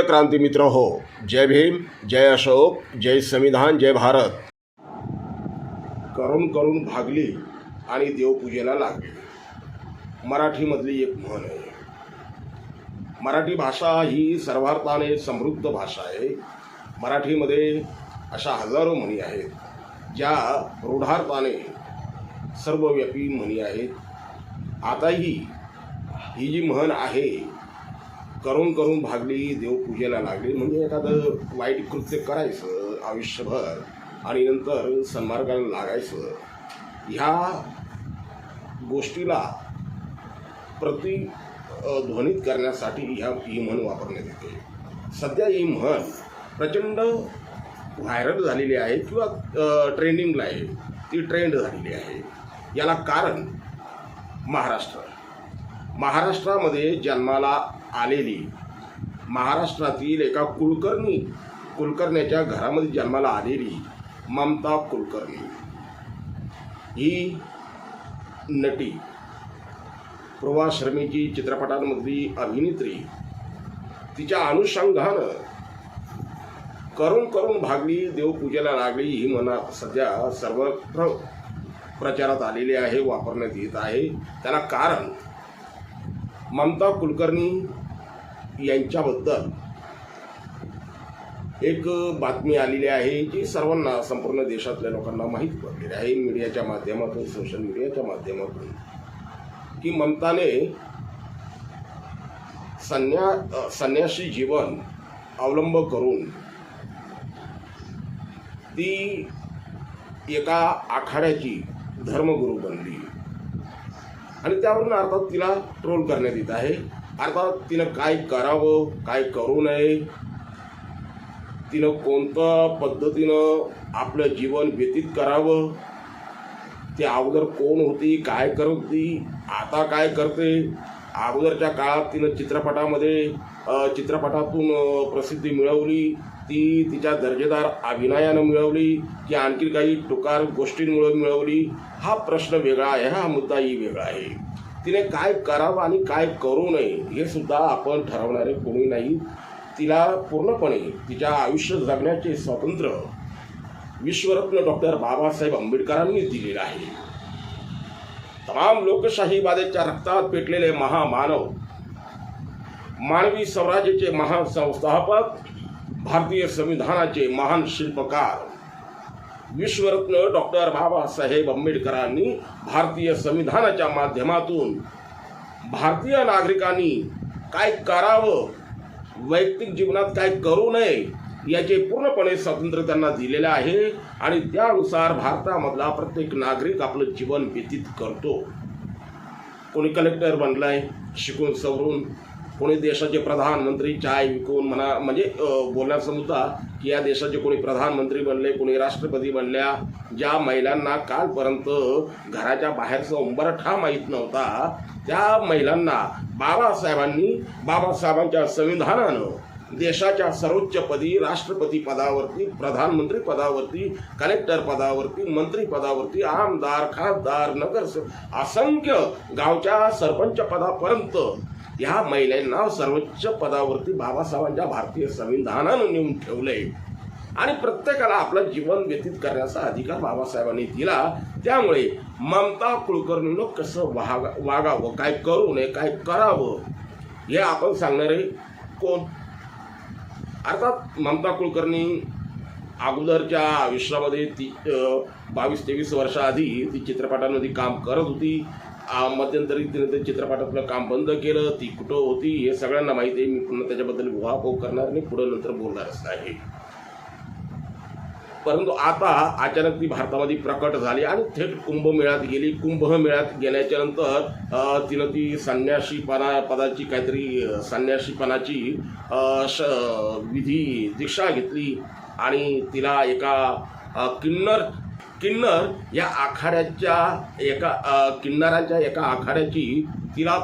प्रिय क्रांती मित्र हो जय भीम जय अशोक जय संविधान जय भारत. करून करून भागली आणि देवपूजेला लागली. मराठीमधली एक म्हण आहे. मराठी भाषा ही सर्वार्थाने समृद्ध भाषा आहे. मराठीमध्ये अशा हजारो म्हणी आहेत ज्या रूढार्थाने सर्वव्यापी म्हणी आहेत. आताही ही जी म्हण आहे करून करून भागली देवपूजेला लागली. म्हणजे एखादं वाईट कृत्य करायचं आयुष्यभर आणि नंतर सन्मार्गाला लागायचं ह्या गोष्टीला प्रति ध्वनित करण्यासाठी ह्या ही म्हण वापरण्यात येते. सध्या ही म्हण प्रचंड व्हायरल झालेली आहे किंवा ट्रेंडिंगला आहे. ती ट्रेंड झालेली आहे. याला कारण महाराष्ट्र. महाराष्ट्रामध्ये जन्माला आलेली. महाराष्ट्रातील एका कुलकर्णी कुलकर्ण्याच्या घरामध्ये जन्माला आलेली ममता कुलकर्णी. ही नटी प्रवाश्रमीची चित्रपटांमधली अभिनेत्री तिच्या अनुषंगानं करून करून भागली देवपूजेला लागली ही म्हणा सध्या सर्वत्र प्रचारात आलेली आहे वापरण्यात येत आहे. त्याला कारण ममता कुलकर्णी यांच्याबद्दल एक बातमी आलेली आहे जी सर्वांना संपूर्ण देशातल्या लोकांना माहीत पडलेली आहे. मीडियाच्या माध्यमातून सोशल मीडियाच्या माध्यमातून. की ममताने संन्या अ, संन्यासी जीवन अवलंब करून ती एका आखाड्याची धर्मगुरू बनली. आणि त्यावरून अर्थात तिला ट्रोल करण्यात येत आहे. अर्थात तिनं काय करावं काय करू नये? तिनं कोणत्या पद्धतीनं आपलं जीवन व्यतीत करावं? ती अगोदर कोण होती काय करत होती आता काय करते? अगोदरच्या काळात तिनं चित्रपटामध्ये चित्रपटातून प्रसिद्धी मिळवली. ती तिच्या दर्जेदार अभिनयानं मिळवली की आणखी काही टुकार गोष्टींमुळे मिळवली. हा प्रश्न वेगळा आहे हा मुद्दाही वेगळा आहे. तिने काय करावं आणि काय करू नये हे सुद्धा आपण ठरवणारे कोणी नाही. तिला पूर्णपणे तिच्या आयुष्य जगण्याचे स्वातंत्र्य विश्वरत्न डॉक्टर बाबासाहेब आंबेडकरांनी दिलेलं आहे. तमाम लोकशाहीवाद्यांच्या रक्तात पेटलेले महामानव मानवी स्वराज्याचे महान संस्थापक भारतीय संविधानाचे महान शिल्पकार विश्वरत्न डॉक्टर बाबासाहेब आंबेडकरांनी भारतीय संविधानाच्या माध्यमातून भारतीय नागरिकांनी काय करावं वैयक्तिक जीवनात काय करू नये याचे पूर्णपणे स्वातंत्र्य त्यांना दिलेलं आहे आणि त्यानुसार भारतामधला प्रत्येक नागरिक आपलं जीवन व्यतीत करतो. कोणी कलेक्टर बनलाय शिकून सवरून कोणी देशाचे प्रधानमंत्री चाय विकून म्हणा म्हणजे बोलण्याचा मुद्दा की या देशाचे कोणी प्रधानमंत्री बनले कोणी राष्ट्रपती बनल्या ज्या महिलांना कालपर्यंत घराच्या बाहेरचा उंबरठा माहीत नव्हता त्या महिलांना बाबासाहेबांनी बाबासाहेबांच्या संविधानानं देशाच्या सर्वोच्चपदी राष्ट्रपती पदावरती प्रधानमंत्री पदावरती कलेक्टर पदावरती मंत्री पदावरती आमदार खासदार नगर असंख्य गावच्या सरपंच पदापर्यंत ह्या महिलांना सर्वोच्च पदावरती बाबासाहेबांच्या भारतीय संविधानानं नेऊन ठेवलंय. आणि प्रत्येकाला आपलं जीवन व्यतीत करण्याचा अधिकार बाबासाहेबांनी दिला. त्यामुळे ममता कुलकर्णीनं कसं वागा वागावं काय करू नये काय करावं हे आपण सांगणारे कोण? अर्थात ममता कुलकर्णी अगोदरच्या आयुष्यामध्ये ती बावीस तेवीस वर्षाआधी ती चित्रपटांमध्ये काम करत होती. मध्यंतरी तिने ते चित्रपटातलं काम बंद केलं ती कुठं होती हे सगळ्यांना माहिती आहे. मी पुन्हा त्याच्याबद्दल उहापोह करणार आणि पुढं नंतर बोलणारच आहे परंतु आता अचानक ती भारतामध्ये प्रकट झाली आणि थेट कुंभमेळ्यात गेली. कुंभमेळ्यात गेल्याच्यानंतर तिनं ती संन्याशीपणा पदाची काहीतरी संन्याशीपणाची श विधी दीक्षा घेतली आणि तिला एका किन्नर किन्नर या आखाड्याच्या एका किन्नरांच्या एका आखाड्याची तिला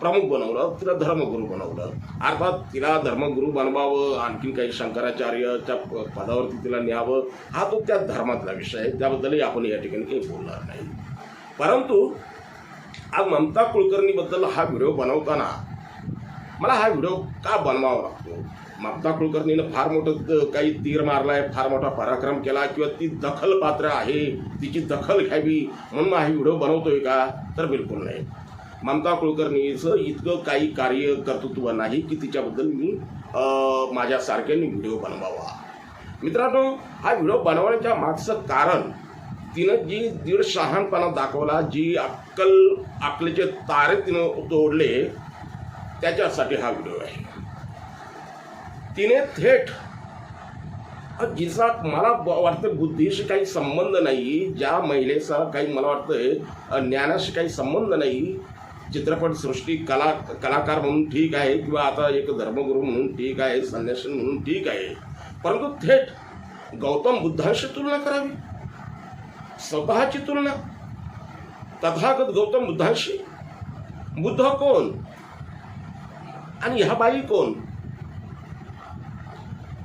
प्रमुख बनवलं तिला धर्मगुरू बनवलं. अर्थात तिला धर्मगुरू बनवावं आणखीन काही शंकराचार्यच्या प- पदावरती तिला न्यावं हा तो त्या धर्मातला विषय आहे. त्याबद्दलही आपण या ठिकाणी काही बोलणार नाही. परंतु आज ममता कुलकर्णीबद्दल हा व्हिडिओ बनवताना मला हा व्हिडिओ का बनवावा लागतो? ममता कुलकर्णीनं फार मोठं काही तीर मारलाय फार मोठा पराक्रम केला किंवा ती दखल पात्र आहे तिची दखल घ्यावी म्हणून हा व्हिडिओ बनवतोय का? तर बिलकुल नाही. ममता कुलकर्णीचं इतकं काही कार्य कर्तृत्व नाही की तिच्याबद्दल मी माझ्यासारख्याने व्हिडिओ बनवावा. मित्रांनो हा व्हिडिओ बनवण्याच्या मागचं कारण तिनं जी दीड शहाणपणा दाखवला जी अक्कल अकलेचे तारे तिनं तोडले त्याच्यासाठी हा व्हिडिओ आहे. तिने थेट. जिचा मला ब- वाटतं बुद्धीशी काही संबंध नाही ज्या महिलेचा काही मला वाटतंय ज्ञानाशी काही संबंध नाही चित्रपटसृष्टी कला कलाकार म्हणून ठीक आहे किंवा आता एक धर्मगुरू म्हणून ठीक आहे संन्यासी म्हणून ठीक आहे परंतु थेट गौतम बुद्धांशी तुलना करावी. स्वतःची तुलना. तथागत गौतम बुद्धांशी. बुद्ध कोण? आणि ह्या बाई कोण?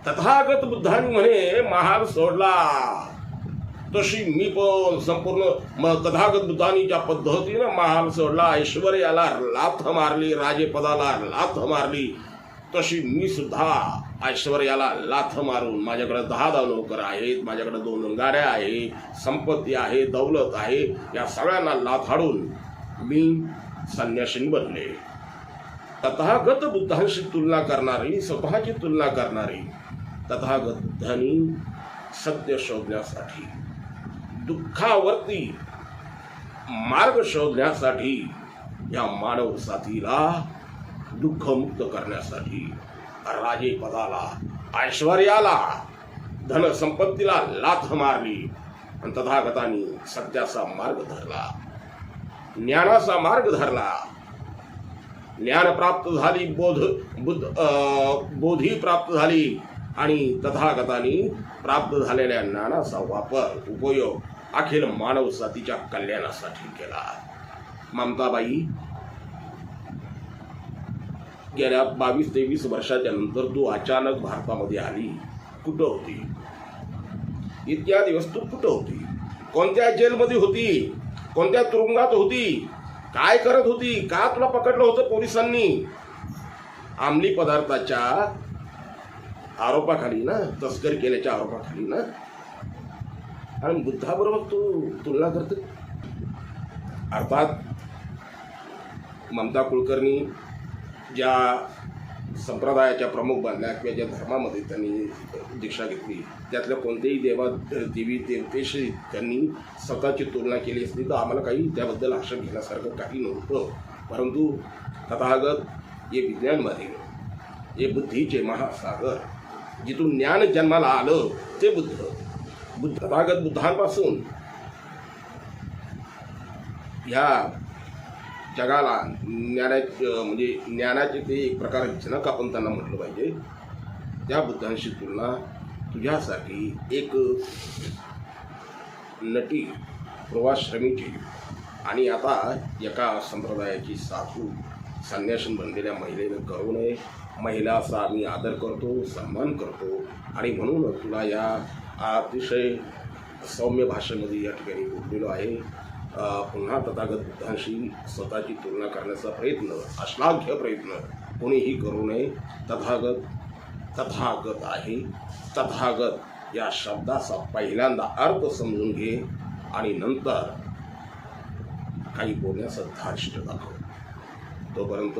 तथागत बुद्धांनी म्हणे महाग सोडला. तशी मी पण संपूर्ण म तथागत बुद्धांनी ज्या पद्धतीनं महाल सोडला ऐश्वर्याला लाथ मारली राजेपदाला लाथ मारली तशी मी सुद्धा ऐश्वर्याला लाथ मारून माझ्याकडे दहा दहा नोकर आहेत माझ्याकडे दोन दोन गाड्या आहे संपत्ती आहे दौलत आहे या सगळ्यांना लाथाडून मी संन्यासीन बनले. तथागत बुद्धांशी तुलना करणारी स्वतःची तुलना करणारी तथागत बुद्धांनी सत्य शोधण्यासाठी दुःखावरती मार्ग शोधण्यासाठी या मानव साथीला दुःखमुक्त करण्यासाठी राजेपदाला ऐश्वर्याला धनसंपत्तीला लाथ मारली आणि तथागतांनी सत्याचा मार्ग धरला. ज्ञानाचा मार्ग धरला. ज्ञान प्राप्त झाली बोध बुद्ध अं, बोधी प्राप्त झाली. आणि तथागतांनी प्राप्त झालेल्या ज्ञानाचा वापर उपयोग अखिल मानव जातीच्या कल्याणासाठी केला. ममताबाई गेल्या बावीस तेवीस वर्षाच्या नंतर तू अचानक भारतामध्ये आली. कुठं होती? इतक्या दिवस तू कुठं होती? कोणत्या जेलमध्ये होती? कोणत्या तुरुंगात होती? काय करत होती? का तुला पकडलं होतं पोलिसांनी? अंमली पदार्थाच्या आरोपाखाली ना तस्करी केल्याच्या आरोपाखाली ना. आणि बुद्धाबरोबर तू तुलना करते. अर्थात ममता कुलकर्णी ज्या संप्रदायाच्या प्रमुख बनल्या किंवा ज्या धर्मामध्ये त्यांनी दीक्षा घेतली त्यातल्या कोणत्याही देवा देवी देवतेशी त्यांनी स्वतःची तुलना केली असली तर आम्हाला काही त्याबद्दल आक्षेप घेण्यासारखं काही नव्हतं. परंतु तथागत हे विज्ञानमध्ये हे बुद्धीचे महासागर जिथून ज्ञान जन्माला आलं ते बुद्ध. बुद्ध तथागत बुद्धांपासून ह्या जगाला ज्ञानाचे म्हणजे ज्ञानाचे ते एक प्रकार जनक आपण त्यांना म्हटलं पाहिजे. त्या बुद्धांशी तुलना तुझ्यासाठी एक नटी प्रवाश्रमीची आणि आता एका संप्रदायाची साधू संन्यासन बनलेल्या महिलेनं करू नये. महिलाचा आम्ही आदर करतो सन्मान करतो. आणि म्हणून तुला या अतिशय सौम्य भाषेमध्ये या ठिकाणी बोललेलो आहे. पुन्हा तथागत बुद्धांशी स्वतःची तुलना करण्याचा प्रयत्न अश्लाघ्य प्रयत्न कोणीही करू नये. तथागत तथागत आहे. तथागत या शब्दाचा पहिल्यांदा अर्थ समजून घे आणि नंतर काही बोलण्याचं धार्ष्ट दाखव. तोपर्यंत